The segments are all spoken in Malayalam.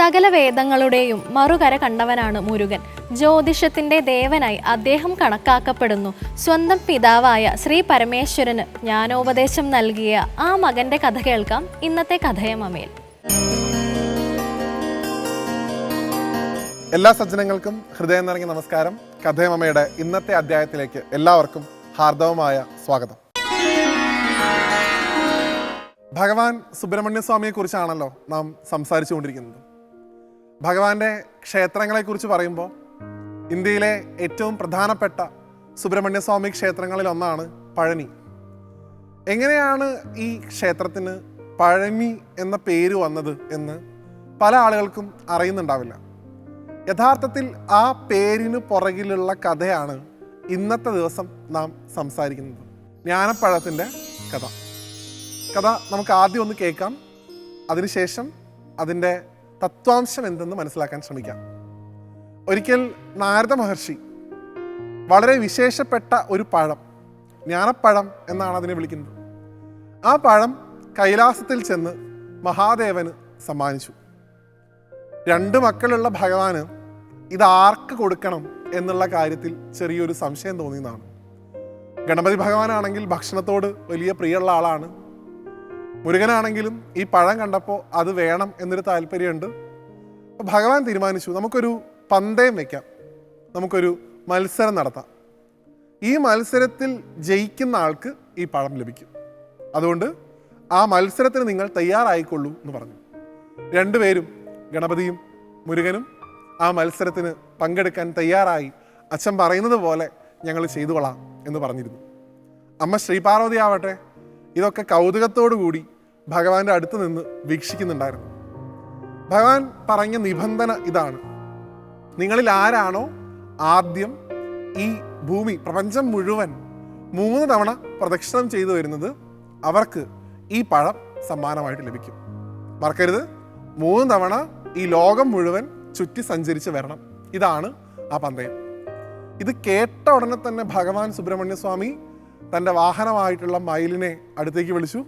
സകല വേദങ്ങളുടെയും മറുകര കണ്ടവനാണ് മുരുകൻ. ജ്യോതിഷത്തിന്റെ ദേവനായി അദ്ദേഹം കണക്കാക്കപ്പെടുന്നു. സ്വന്തം പിതാവായ ശ്രീ പരമേശ്വരന് ജ്ഞാനോപദേശം നൽകിയ ആ മകന്റെ കഥ കേൾക്കാം. ഇന്നത്തെ കഥയമമേൽ എല്ലാ സജ്ജനങ്ങൾക്കും ഹൃദയം നിറഞ്ഞ നമസ്കാരം. കഥയമ്മയുടെ ഇന്നത്തെ അധ്യായത്തിലേക്ക് എല്ലാവർക്കും ഹാർദവമായ സ്വാഗതം. ഭഗവാൻ സുബ്രഹ്മണ്യ സ്വാമിയെ കുറിച്ചാണല്ലോ നാം സംസാരിച്ചു കൊണ്ടിരിക്കുന്നത് ഭഗവാന്റെ ക്ഷേത്രങ്ങളെക്കുറിച്ച് പറയുമ്പോൾ ഇന്ത്യയിലെ ഏറ്റവും പ്രധാനപ്പെട്ട സുബ്രഹ്മണ്യസ്വാമി ക്ഷേത്രങ്ങളിൽ ഒന്നാണ് പഴനി. എങ്ങനെയാണ് ഈ ക്ഷേത്രത്തിന് പഴനി എന്ന പേര് വന്നത് എന്ന് പല ആളുകൾക്കും അറിയുന്നുണ്ടാവില്ല. യഥാർത്ഥത്തിൽ ആ പേരിന് പുറകിലുള്ള കഥയാണ് ഇന്നത്തെ ദിവസം നാം സംസാരിക്കുന്നത്. ജ്ഞാനപ്പഴത്തിന്റെ കഥ. കഥ നമുക്ക് ആദ്യം ഒന്ന് കേൾക്കാം. അതിനുശേഷം അതിന്റെ തത്വാംശം എന്തെന്ന് മനസ്സിലാക്കാൻ ശ്രമിക്കാം. ഒരിക്കൽ നാരദ മഹർഷി വളരെ വിശേഷപ്പെട്ട ഒരു പഴം ജ്ഞാനപ്പഴം എന്നാണ് അതിനെ വിളിക്കുന്നത്. ആ പഴം കൈലാസത്തിൽ ചെന്ന് മഹാദേവന് സമ്മാനിച്ചു. രണ്ട് മക്കളുള്ള ഭഗവാന് ഇത് ആർക്ക് കൊടുക്കണം എന്നുള്ള കാര്യത്തിൽ ചെറിയൊരു സംശയം തോന്നിയതാണ്. ഗണപതി ഭഗവാനാണെങ്കിൽ ഭക്ഷണത്തോട് വലിയ പ്രിയമുള്ള ആളാണ്. മുരുകനാണെങ്കിലും ഈ പഴം കണ്ടപ്പോൾ അത് വേണം എന്നൊരു താല്പര്യമുണ്ട്. ഭഗവാൻ തീരുമാനിച്ചു നമുക്കൊരു പന്തയം വയ്ക്കാം നമുക്കൊരു മത്സരം നടത്താം. ഈ മത്സരത്തിൽ ജയിക്കുന്ന ആൾക്ക് ഈ പഴം ലഭിക്കും. അതുകൊണ്ട് ആ മത്സരത്തിന് നിങ്ങൾ തയ്യാറായിക്കൊള്ളൂ എന്ന് പറഞ്ഞു. രണ്ടുപേരും ഗണപതിയും മുരുകനും ആ മത്സരത്തിന് പങ്കെടുക്കാൻ തയ്യാറായി. അച്ഛൻ പറയുന്നത് പോലെ ഞങ്ങൾ ചെയ്തു കൊള്ളാം എന്ന് പറഞ്ഞിരുന്നു. അമ്മ ശ്രീപാർവതി ആവട്ടെ ഇതൊക്കെ കൗതുകത്തോടു കൂടി ഭഗവാന്റെ അടുത്ത് നിന്ന് വീക്ഷിക്കുന്നുണ്ടായിരുന്നു. ഭഗവാൻ പറഞ്ഞ നിബന്ധന ഇതാണ്. നിങ്ങളിൽ ആരാണോ ആദ്യം ഈ ഭൂമി പ്രപഞ്ചം മുഴുവൻ മൂന്ന് തവണ പ്രദക്ഷിണം ചെയ്തു വരുന്നത് അവർക്ക് ഈ പഴം സമ്മാനമായിട്ട് ലഭിക്കും. മറക്കരുത്. മൂന്ന് തവണ ഈ ലോകം മുഴുവൻ ചുറ്റി സഞ്ചരിച്ച് വരണം. ഇതാണ് ആ പന്തയം. ഇത് കേട്ട ഉടനെ തന്നെ ഭഗവാൻ സുബ്രഹ്മണ്യ സ്വാമി തന്റെ വാഹനമായിട്ടുള്ള മയിലിനെ അടുത്തേക്ക് വിളിച്ചു.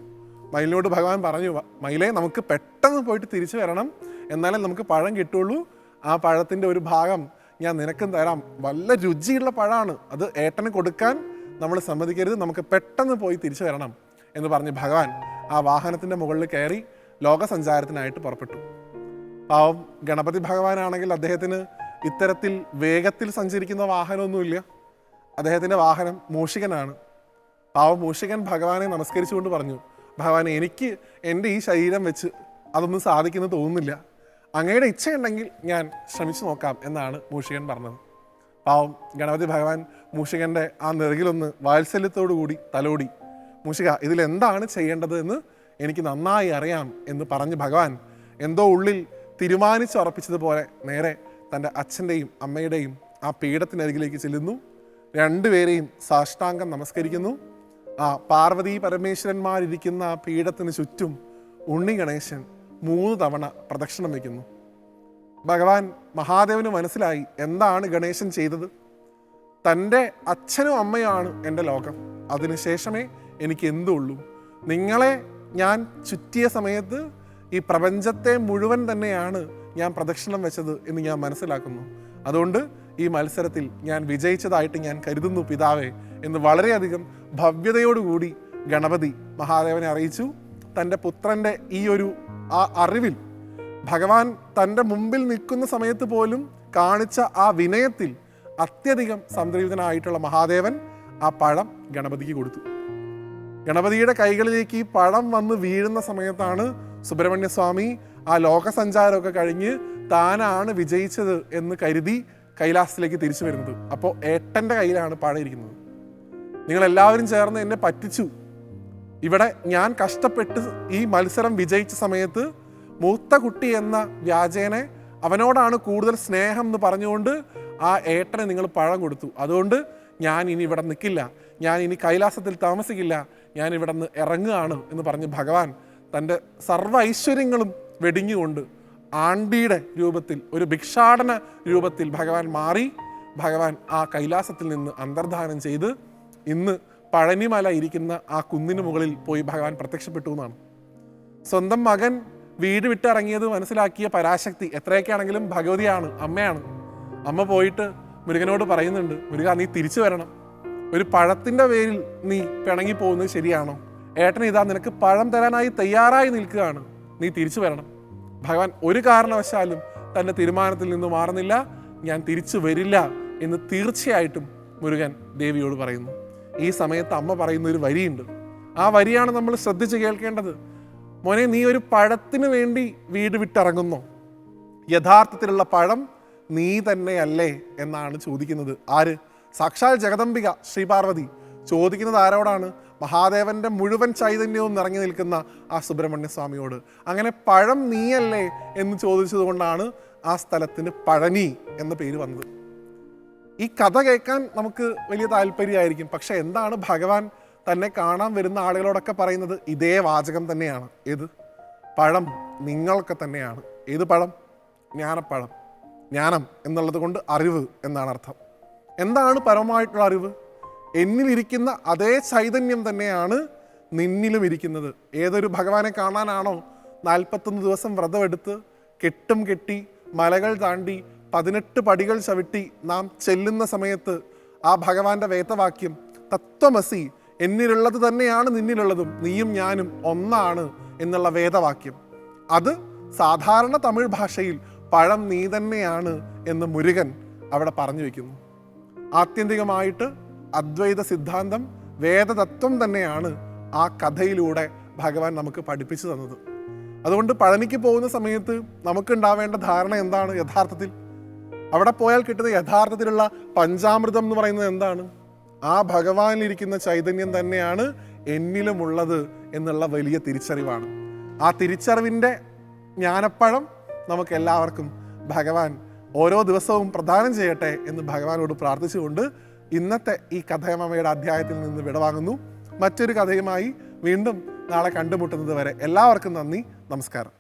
മയിലിനോട് ഭഗവാൻ പറഞ്ഞു മയിലെ നമുക്ക് പെട്ടെന്ന് പോയിട്ട് തിരിച്ചു വരണം. എന്നാലേ നമുക്ക് പഴം കിട്ടുള്ളൂ. ആ പഴത്തിന്റെ ഒരു ഭാഗം ഞാൻ നിനക്കും തരാം. വല്ല രുചിയുള്ള പഴമാണ്. അത് ഏട്ടന് കൊടുക്കാൻ നമ്മൾ സമ്മതിക്കരുത്. നമുക്ക് പെട്ടെന്ന് പോയി തിരിച്ചു വരണം. എന്ന് പറഞ്ഞ് ഭഗവാൻ ആ വാഹനത്തിന്റെ മുകളിൽ കയറി ലോകസഞ്ചാരത്തിനായിട്ട് പുറപ്പെട്ടു. പാവം ഗണപതി ഭഗവാനാണെങ്കിൽ അദ്ദേഹത്തിന് ഇത്തരത്തിൽ വേഗത്തിൽ സഞ്ചരിക്കുന്ന വാഹനമൊന്നുമില്ല. അദ്ദേഹത്തിന്റെ വാഹനം മൂഷികനാണ്. പാവം മൂഷികൻ ഭഗവാനെ നമസ്കരിച്ചുകൊണ്ട് പറഞ്ഞു ഭഗവാൻ എനിക്ക് എന്റെ ഈ ശരീരം വെച്ച് അതൊന്നും സാധിക്കുന്നു തോന്നുന്നില്ല. അങ്ങയുടെ ഇച്ഛയുണ്ടെങ്കിൽ ഞാൻ ശ്രമിച്ചു നോക്കാം എന്നാണ് മൂഷികൻ പറഞ്ഞത്. പാവം ഗണപതി ഭഗവാൻ മൂഷികന്റെ ആ നെറുകിലൊന്ന് വാത്സല്യത്തോടു കൂടി തലോടി മൂഷിക ഇതിലെന്താണ് ചെയ്യേണ്ടത് എന്ന് എനിക്ക് നന്നായി അറിയാം എന്ന് പറഞ്ഞ് ഭഗവാൻ എന്തോ ഉള്ളിൽ തീരുമാനിച്ചുറപ്പിച്ചതുപോലെ നേരെ തന്റെ അച്ഛന്റെയും അമ്മയുടെയും ആ പീഠത്തിനരികിലേക്ക് ചെല്ലുന്നു. രണ്ടുപേരെയും സാഷ്ടാംഗം നമസ്കരിക്കുന്നു. ആ പാർവതി പരമേശ്വരന്മാരിരിക്കുന്ന ആ പീഠത്തിന് ചുറ്റും ഉണ്ണി ഗണേശൻ മൂന്ന് തവണ പ്രദക്ഷിണം വയ്ക്കുന്നു. ഭഗവാൻ മഹാദേവന് മനസ്സിലായി എന്താണ് ഗണേശൻ ചെയ്തത്? തന്റെ അച്ഛനും അമ്മയുമാണ് എന്റെ ലോകം. അതിനുശേഷമേ എനിക്ക് എന്തുള്ളൂ? നിങ്ങളെ ഞാൻ ചുറ്റിയ സമയത്ത് ഈ പ്രപഞ്ചത്തെ മുഴുവൻ തന്നെയാണ് ഞാൻ പ്രദക്ഷിണം വെച്ചത് എന്ന് ഞാൻ മനസ്സിലാക്കുന്നു. അതുകൊണ്ട് ഈ മത്സരത്തിൽ ഞാൻ വിജയിച്ചതായിട്ട് ഞാൻ കരുതുന്നു പിതാവേ എന്ന് വളരെയധികം ഭവ്യതയോടുകൂടി ഗണപതി മഹാദേവനെ അറിയിച്ചു. തന്റെ പുത്രന്റെ ഈ ഒരു ആ അറിവിൽ ഭഗവാൻ തന്റെ മുമ്പിൽ നിൽക്കുന്ന സമയത്ത് പോലും കാണിച്ച ആ വിനയത്തിൽ അത്യധികം സംതൃപ്തനായിട്ടുള്ള മഹാദേവൻ ആ പഴം ഗണപതിക്ക് കൊടുത്തു. ഗണപതിയുടെ കൈകളിലേക്ക് ഈ പഴം വന്ന് വീഴുന്ന സമയത്താണ് സുബ്രഹ്മണ്യസ്വാമി ആ ലോകസഞ്ചാരമൊക്കെ കഴിഞ്ഞ് താനാണ് വിജയിച്ചത് എന്ന് കരുതി കൈലാസത്തിലേക്ക് തിരിച്ചു വരുന്നത്. അപ്പോൾ ഏട്ടന്റെ കയ്യിലാണ് പഴം ഇരിക്കുന്നത്. നിങ്ങൾ എല്ലാവരും ചേർന്ന് എന്നെ പറ്റിച്ചു. ഇവിടെ ഞാൻ കഷ്ടപ്പെട്ട് ഈ മത്സരം വിജയിച്ച സമയത്ത് മൂത്ത കുട്ടി എന്ന വ്യാജേനെ അവനോടാണ് കൂടുതൽ സ്നേഹം എന്ന് പറഞ്ഞുകൊണ്ട് ആ ഏട്ടനെ നിങ്ങൾ പഴം കൊടുത്തു. അതുകൊണ്ട് ഞാൻ ഇനി ഇവിടെ നിൽക്കില്ല. ഞാൻ ഇനി കൈലാസത്തിൽ താമസിക്കില്ല. ഞാൻ ഇവിടെ നിന്ന് ഇറങ്ങുകയാണ് എന്ന് പറഞ്ഞ് ഭഗവാൻ തന്റെ സർവ ഐശ്വര്യങ്ങളും വെടിഞ്ഞുകൊണ്ട് ആണ്ടിയുടെ രൂപത്തിൽ ഒരു ഭിക്ഷാടന രൂപത്തിൽ ഭഗവാൻ മാറി. ഭഗവാൻ ആ കൈലാസത്തിൽ നിന്ന് അന്തർധാനം ചെയ്ത് ഇന്ന് പഴനിമല ഇരിക്കുന്ന ആ കുന്നിന് മുകളിൽ പോയി ഭഗവാൻ പ്രത്യക്ഷപ്പെട്ടു എന്നാണ്. സ്വന്തം മകൻ വീട് വിട്ടിറങ്ങിയത് മനസ്സിലാക്കിയ പരാശക്തി എത്രയൊക്കെയാണെങ്കിലും ഭഗവതിയാണ് അമ്മയാണ്. അമ്മ പോയിട്ട് മുരുകനോട് പറയുന്നുണ്ട് മുരുക നീ തിരിച്ചു വരണം. ഒരു പഴത്തിന്റെ പേരിൽ നീ പിണങ്ങി പോകുന്നത് ശരിയാണോ? ഏട്ടൻ ഇതാ നിനക്ക് പഴം തരാനായി തയ്യാറായി നിൽക്കുകയാണ്. നീ തിരിച്ചു വരണം. ഭഗവാൻ ഒരു കാരണവശാലും തന്റെ തീരുമാനത്തിൽ നിന്ന് മാറുന്നില്ല. ഞാൻ തിരിച്ചു വരില്ല എന്ന് തീർച്ചയായിട്ടും മുരുകൻ ദേവിയോട് പറയുന്നു. ഈ സമയത്ത് അമ്മ പറയുന്ന ഒരു വരിയുണ്ട്. ആ വരിയാണ് നമ്മൾ ശ്രദ്ധിച്ച് കേൾക്കേണ്ടത്. മോനെ നീ ഒരു പഴത്തിന് വേണ്ടി വീട് വിട്ടിറങ്ങുന്നു. യഥാർത്ഥത്തിലുള്ള പഴം നീ തന്നെയല്ലേ എന്നാണ് ചോദിക്കുന്നത്. ആര്? സാക്ഷാൽ ജഗദംബിക ശ്രീപാർവതി. ചോദിക്കുന്നത് ആരോടാണ്? മഹാദേവന്റെ മുഴുവൻ ചൈതന്യവും നിറഞ്ഞു നിൽക്കുന്ന ആ സുബ്രഹ്മണ്യ സ്വാമിയോട് അങ്ങനെ പഴം നീയല്ലേ എന്ന് ചോദിച്ചതുകൊണ്ടാണ് ആ സ്ഥലത്തിന് പഴനി എന്ന പേര് വന്നത്. ഈ കഥ കേൾക്കാൻ നമുക്ക് വലിയ താല്പര്യമായിരിക്കും. പക്ഷെ എന്താണ് ഭഗവാൻ തന്നെ കാണാൻ വരുന്ന ആളുകളോടൊക്കെ പറയുന്നത്? ഇതേ വാചകം തന്നെയാണ്. ഏത്? പഴം നിങ്ങൾക്ക് തന്നെയാണ്. ഏത് പഴം? ജ്ഞാനപ്പഴം. ജ്ഞാനം എന്നുള്ളത് കൊണ്ട് അറിവ് എന്നാണ് അർത്ഥം. എന്താണ് പരമമായിട്ടുള്ള അറിവ്? എന്നിലിരിക്കുന്ന അതേ ചൈതന്യം തന്നെയാണ് നിന്നിലും ഇരിക്കുന്നത്. ഏതൊരു ഭഗവാനെ കാണാനാണോ നാൽപ്പത്തൊന്ന് ദിവസം വ്രതമെടുത്ത് കെട്ടും കെട്ടി മലകൾ താണ്ടി പതിനെട്ട് പടികൾ ചവിട്ടി നാം ചെല്ലുന്ന സമയത്ത് ആ ഭഗവാന്റെ വേദവാക്യം തത്വമസി എന്നിലുള്ളത് തന്നെയാണ് നിന്നിലുള്ളതും നീയും ഞാനും ഒന്നാണ് എന്നുള്ള വേദവാക്യം. അത് സാധാരണ തമിഴ് ഭാഷയിൽ പഴം നീ തന്നെയാണ് എന്ന് മുരുകൻ അവിടെ പറഞ്ഞു വയ്ക്കുന്നു ആത്യന്തികമായിട്ട് അദ്വൈത സിദ്ധാന്തം വേദതത്വം തന്നെയാണ് ആ കഥയിലൂടെ ഭഗവാൻ നമുക്ക് പഠിപ്പിച്ചു തന്നത്. അതുകൊണ്ട് പഴനിക്ക് പോകുന്ന സമയത്ത് നമുക്കുണ്ടാവേണ്ട ധാരണ എന്താണ് യഥാർത്ഥത്തിൽ? അവിടെ പോയാൽ കിട്ടുന്ന യഥാർത്ഥത്തിലുള്ള പഞ്ചാമൃതം എന്ന് പറയുന്നത് എന്താണ്? ആ ഭഗവാനിലിരിക്കുന്ന ചൈതന്യം തന്നെയാണ് എന്നിലുമുള്ളത് എന്നുള്ള വലിയ തിരിച്ചറിവാണ്. ആ തിരിച്ചറിവിന്റെ ജ്ഞാനപ്പഴം നമുക്ക് എല്ലാവർക്കും ഭഗവാൻ ഓരോ ദിവസവും പ്രദാനം ചെയ്യട്ടെ എന്ന് ഭഗവാനോട് പ്രാർത്ഥിച്ചുകൊണ്ട് ഇന്നത്തെ ഈ കഥയമമ്മയുടെ അധ്യായത്തിൽ നിന്ന് വിടവാങ്ങുന്നു. മറ്റൊരു കഥയുമായി വീണ്ടും നാളെ കണ്ടുമുട്ടുന്നത് വരെ എല്ലാവർക്കും നന്ദി നമസ്കാരം.